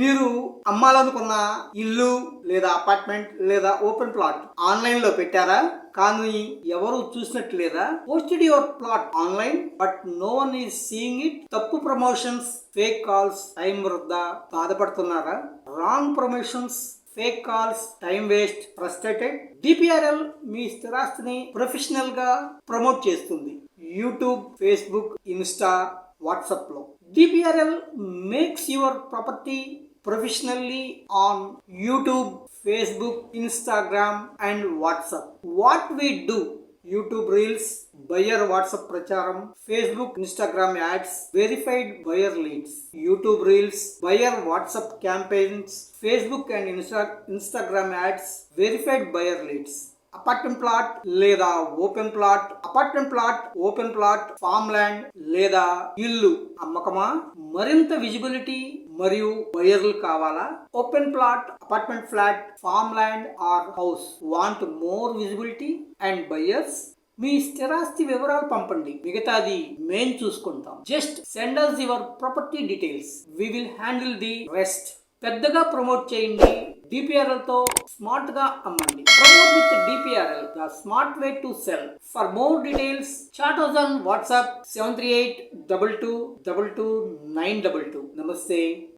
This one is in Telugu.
మీరు అమ్మాలనుకున్న ఇల్లు లేదా అపార్ట్మెంట్ లేదా ఓపెన్ ప్లాట్ ఆన్లైన్లో పెట్టారా? కానీ ఎవరు చూసినట్టు లేదా posted your plot online but no one is seeing it. తప్పు ప్రమోషన్స్ ఫేక్ కాల్స్ టైం వృద్ధా బాధపడుతున్నారా? Wrong promotions fake calls time waste frustrated. DPRL మీ స్థిరాస్తిని ప్రొఫెషనల్గా ప్రమోట్ చేస్తుంది. యూట్యూబ్ ఫేస్బుక్ ఇన్స్టా వాట్సాప్లో DPRL makes your property professionally on YouTube Facebook Instagram and WhatsApp what we do YouTube reels buyer WhatsApp ప్రచారం Facebook Instagram ads verified buyer leads YouTube reels buyer WhatsApp campaigns Facebook and Insta Instagram ads verified buyer leads apartment plot లేదా open plot apartment plot open plot farm land లేదా ఇల్లు అమ్మకమా? మరింత విజిబిలిటీ మరియు బయర్లు కావాలా? Open plot apartment flat farm land or house? Want more visibility and buyers? మీ స్థిరాస్తి వివరాలు పంపండి. మిగతాది మేం చూసుకుంటాం. Just send us your property details. We will handle the rest. పెద్దగా ప్రమోట్ చేయండి. డిపిఆర్ఎల్తో స్మార్ట్గా అమ్మండి. Promote with DPRL the smart way to sell for more details chat us WhatsApp seven three eight double two double two nine double two నమస్తే